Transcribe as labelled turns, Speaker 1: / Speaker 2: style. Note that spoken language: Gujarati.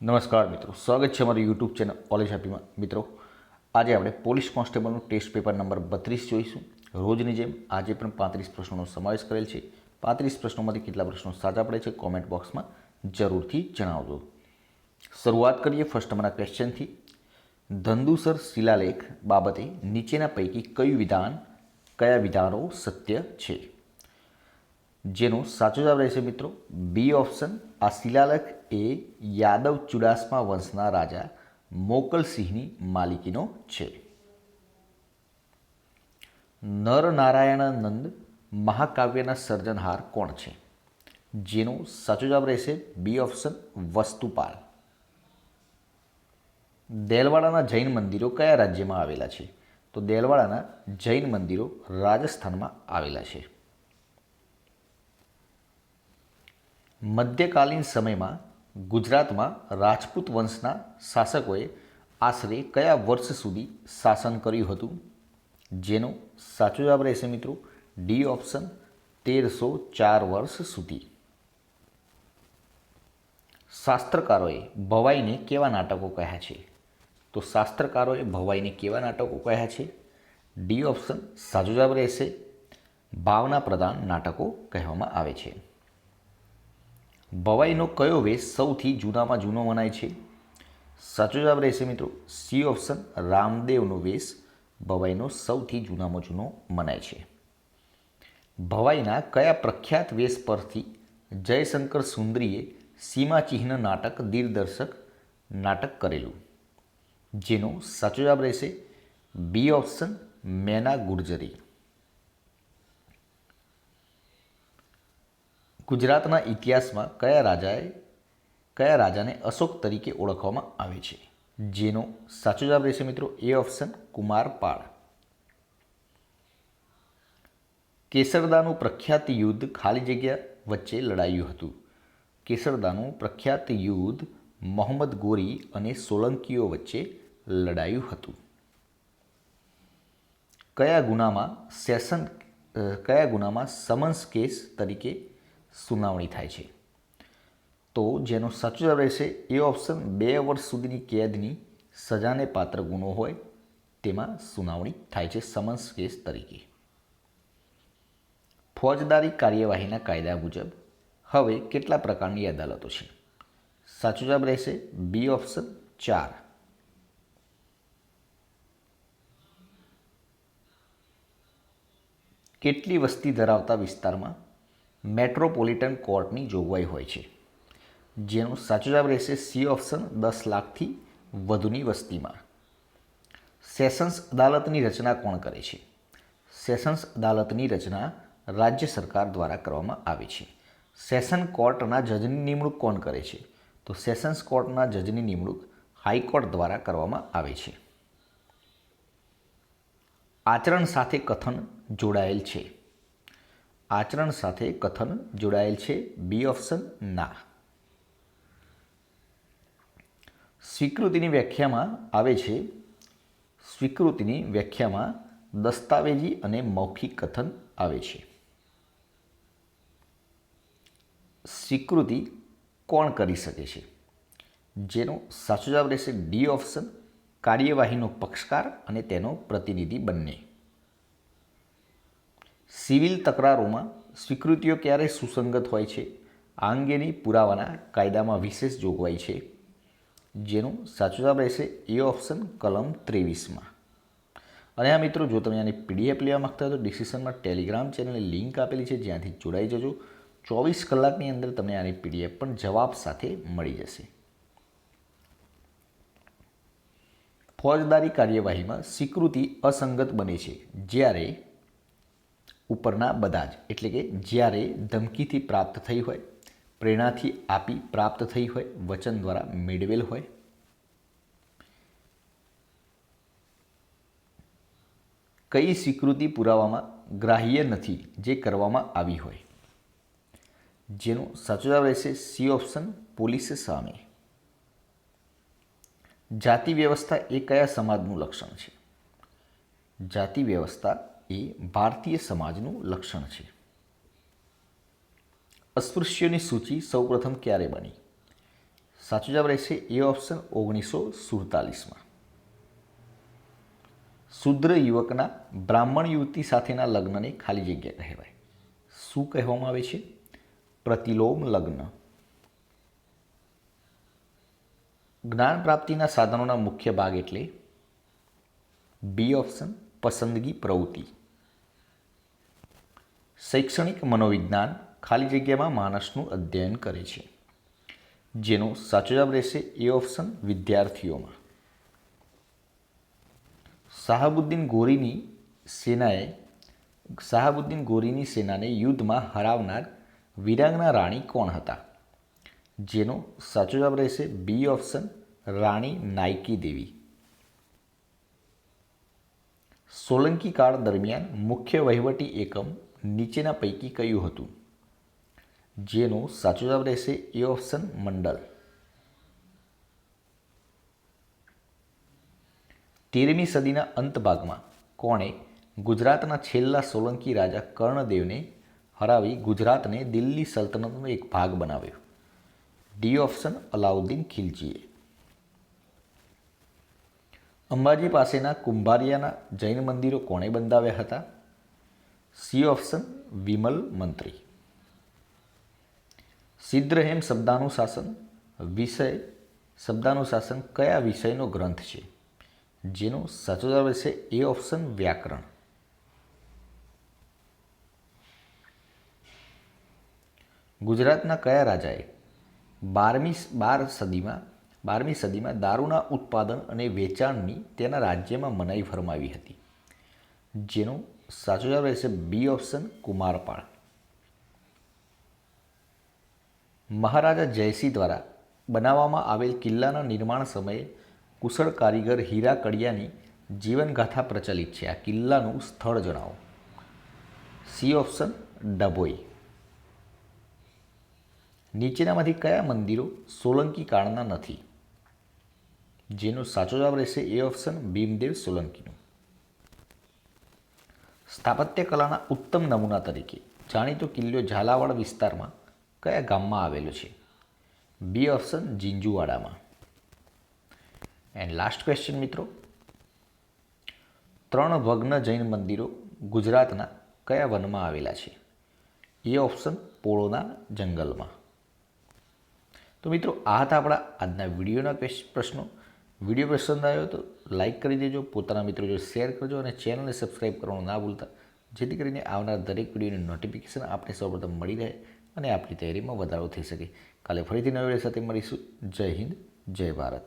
Speaker 1: નમસ્કાર મિત્રો, સ્વાગત છે અમારી યુટ્યુબ ચેનલ કોલેજ હેપીમાં મિત્રો, આજે આપણે પોલીસ કોન્સ્ટેબલનું ટેસ્ટ પેપર નંબર બત્રીસ જોઈશું. રોજની જેમ આજે પણ પાંત્રીસ પ્રશ્નોનો સમાવેશ કરેલ છે. પાંત્રીસ પ્રશ્નોમાંથી કેટલા પ્રશ્નો સાચા પડે છે કોમેન્ટ બોક્સમાં જરૂરથી જણાવજો. શરૂઆત કરીએ ફર્સ્ટ અમારા ક્વેશ્ચનથી ધંધુસર શિલાલેખ બાબતે નીચેના પૈકી કયું વિધાન, કયા વિધાનો સત્ય છે? જેનો સાચો જવાબ રહેશે મિત્રો બી ઓપ્શન આ શિલાલેખ એ યાદવ ચુડાસમા વંશના રાજા મોકલસિંહની માલિકીનો છે. નરનારાયણાનંદ મહાકાવ્યના સર્જનહાર કોણ છે? જેનો સાચો જવાબ રહેશે બી ઓપ્શન વસ્તુપાલ. દેલવાડાના જૈન મંદિરો કયા રાજ્યમાં આવેલા છે? તો દેલવાડાના જૈન મંદિરો રાજસ્થાનમાં આવેલા છે. મધ્યકાલીન સમયમાં ગુજરાતમાં રાજપૂત વંશના શાસકોએ આશરે કયા વર્ષ સુધી શાસન કર્યું હતું? જેનો સાચો જવાબ રહેશે મિત્રો ડી ઓપ્શન તેરસો ચાર વર્ષ સુધી. શાસ્ત્રકારોએ ભવાઈને કેવા નાટકો કહ્યા છે? તો શાસ્ત્રકારોએ ભવાઈને કેવા નાટકો કહ્યા છે? ડી ઓપ્શન સાચો જવાબ રહેશે, ભાવના પ્રધાન નાટકો કહેવામાં આવે છે. ભવાઈનો કયો વેશ સૌથી જૂનામાં જૂનો મનાય છે? સાચો જવાબ રહેશે મિત્રો, સી ઓપ્શન રામદેવનો વેશ ભવાઈનો સૌથી જૂનામાં જૂનો મનાય છે. ભવાઈના કયા પ્રખ્યાત વેશ પરથી જયશંકર સુંદરીએ સીમાચિહ્ન નાટક દિગ્દર્શક નાટક કરેલું? જેનો સાચો જવાબ રહેશે બી ઓપ્શન મેના ગુર્જરી. ગુજરાતના ઇતિહાસમાં કયા રાજાએ, કયા રાજાને અશોક તરીકે ઓળખવામાં આવે છે? જેનો સાચો જવાબ રહેશે મિત્રો એ ઓપ્શન કુમારપાળ કેસરદાનું પ્રખ્યાત યુદ્ધ ખાલી જગ્યા વચ્ચે લડાયું હતું. કેસરદાનું પ્રખ્યાત યુદ્ધ મોહમ્મદ ગોરી અને સોલંકીઓ વચ્ચે લડાયું હતું. કયા ગુનામાં સેશન કયા ગુનામાં સમન્સ કેસ તરીકે સુનાવણી થાય છે. તો જેનો સાચો જવાબ રહેશે, એ ઓપ્શન બે વર્ષ સુધીની કેદની સજાને પાત્ર ગુનો હોય, તેમાં સુનાવણી થાય છે સમન્સ કેસ તરીકે. ફોજદારી કાર્યવાહીના કાયદા મુજબ હવે કેટલા પ્રકારની અદાલતો છે? સાચો જવાબ રહેશે બી ઓપ્શન ચાર. કેટલી વસ્તી ધરાવતા વિસ્તારમાં મેટ્રોપોલિટન કોર્ટની જોગવાઈ હોય છે, જેનો સાચો જવાબ રહેશે સી ઓપ્શન દસ લાખથી વધુની વસ્તીમાં. સેશન્સ અદાલતની રચના કોણ કરે છે? સેશન્સ અદાલતની રચના રાજ્ય સરકાર દ્વારા કરવામાં આવે છે. સેશન કોર્ટના જજની નિમણૂક કોણ કરે છે? તો સેશન્સ કોર્ટના જજની નિમણૂક હાઈકોર્ટ દ્વારા કરવામાં આવે છે. આચરણ સાથે કથન જોડાયેલ છે. આચરણ સાથે કથન જોડાયેલ છે. બી ઓપ્શન ના. સ્વીકૃતિની વ્યાખ્યામાં આવે છે. સ્વીકૃતિની વ્યાખ્યામાં દસ્તાવેજી અને મૌખિક કથન આવે છે. સ્વીકૃતિ કોણ કરી શકે છે? જેનો સાચો જવાબ રહેશે ડી ઓપ્શન કાર્યવાહીનો પક્ષકાર અને તેનો પ્રતિનિધિ બંને. સિવિલ તકરારોમાં સ્વીકૃતિઓ ક્યારે સુસંગત હોય છે, આ અંગેની પુરાવાના કાયદામાં વિશેષ જોગવાઈ છે. જેનો સાચો જવાબ રહેશે એ ઓપ્શન કલમ ત્રેવીસમાં. અને આ મિત્રો, જો તમે આની પીડીએફ લેવા માગતા હો તો ડિસ્ક્રિપ્શનમાં ટેલિગ્રામ ચેનલની લિંક આપેલી છે, જ્યાંથી જોડાઈ જજો. ચોવીસ કલાકની અંદર તમને આની પીડીએફ પણ જવાબ સાથે મળી જશે. ફોજદારી કાર્યવાહીમાં સ્વીકૃતિ અસંગત બને છે. જ્યારે ઉપરના બધા જ. એટલે કે જ્યારે ધમકીથી પ્રાપ્ત થઈ હોય, પ્રેરણાથી આપી પ્રાપ્ત થઈ હોય, વચન દ્વારા મેળવેલ હોય. કઈ સ્વીકૃતિ પુરાવામાં ગ્રાહ્ય નથી જે કરવામાં આવી હોય. જેનો સાચો જવાબ રહેશે સી ઓપ્શન પોલીસ સામે. જાતિ વ્યવસ્થા એ કયા સમાજનું લક્ષણ છે? જાતિ વ્યવસ્થા એ ભારતીય સમાજનું લક્ષણ છે. અસ્પૃશ્યોની સૂચિ સૌપ્રથમ ક્યારે બની? સાચું જવાબ રહેશે એ ઓપ્શન ઓગણીસો સુડતાલીસમાં. શુદ્ર યુવકના બ્રાહ્મણ યુવતી સાથેના લગ્નને ખાલી જગ્યા કહેવાય. શું કહેવામાં આવે છે? પ્રતિલોમ લગ્ન. જ્ઞાન પ્રાપ્તિના સાધનોના મુખ્ય ભાગ એટલે બી ઓપ્શન પસંદગી પ્રવૃત્તિ. શૈક્ષણિક મનોવિજ્ઞાન ખાલી જગ્યામાં માણસનું અધ્યયન કરે છે. જેનો સાચો જવાબ રહેશે એ ઓપ્શન વિદ્યાર્થીઓમાં. શાહબુદ્દીન ગોરીની સેનાએ, શાહબુદ્દીન ગોરીની સેનાને યુદ્ધમાં હરાવનાર વિરાંગના રાણી કોણ હતા? જેનો સાચો જવાબ રહેશે બી ઓપ્શન રાણી નાયકી દેવી. સોલંકી કાળ દરમિયાન મુખ્ય વહીવટી એકમ નીચેના પૈકી કયું હતું? જેનો સાચો જવાબ રહેશે એ ઓપ્શન મંડળ. તેરમી સદીના અંત ભાગમાં કોણે ગુજરાતના છેલ્લા સોલંકી રાજા કર્ણદેવને હરાવી ગુજરાતને દિલ્હી સલ્તનતનો એક ભાગ બનાવ્યો. ડી ઓપ્શન અલાઉદ્દીન ખિલજીએ. અંબાજી પાસેના કુંભારિયાના જૈન મંદિરો કોણે બંધાવ્યા હતા? સી ઓપ્શન, વિમલ મંત્રી. સિદ્ધહેમ શબ્દાનુશાસન, વિષય. શબ્દાનુશાસન કયા વિષયનો ગ્રંથ છે? જેનો સાચો જવાબ છે એ ઓપ્શન વ્યાકરણ. ગુજરાતના કયા રાજાએ બારમી બાર સદીમાં, બારમી સદીમાં દારૂના ઉત્પાદન અને વેચાણની તેના રાજ્યમાં મનાઈ ફરમાવી હતી? જેનો સાચો જવાબ રહેશે બી ઓપ્શન કુમારપાળ. મહારાજા જયસિંહ દ્વારા બનાવવામાં આવેલ કિલ્લાના નિર્માણ સમયે કુશળ કારીગર હીરા કડિયાની જીવનગાથા પ્રચલિત છે. આ કિલ્લાનું સ્થળ જણાવો. C option Dabhoi. નીચેનામાંથી કયા મંદિરો સોલંકી કાળના નથી? જેનો સાચો જવાબ રહેશે એ ઓપ્શન ભીમદેવ સોલંકીનું. સ્થાપત્ય કલાના ઉત્તમ નમૂના તરીકે જાણીતો કિલ્લો ઝાલાવાડ વિસ્તારમાં કયા ગામમાં આવેલો છે? બી ઓપ્શન જીંજુવાડામાં. એન્ડ લાસ્ટ ક્વેશ્ચન મિત્રો. ત્રણ ભગ્ન જૈન મંદિરો ગુજરાતના કયા વનમાં આવેલા છે? એ ઓપ્શન પોળોના જંગલમાં. તો મિત્રો, આ હતા આપણા આજના વિડીયોના પ્રશ્નો. વીડિયો પસંદ આવ્યો તો લાઇક કરી દેજો, પોતાના મિત્રો જો શેર કરજો અને ચેનલને સબસ્ક્રાઈબ કરવાનું ના ભૂલતા, જેથી કરીને આવનાર દરેક વિડીયોની નોટિફિકેશન આપણે સૌપ્રથમ મળી રહે અને આપણી તૈયારીમાં વધારો થઈ શકે. કાલે ફરીથી નવી સાથે મળીશું. જય હિન્દ, જય ભારત.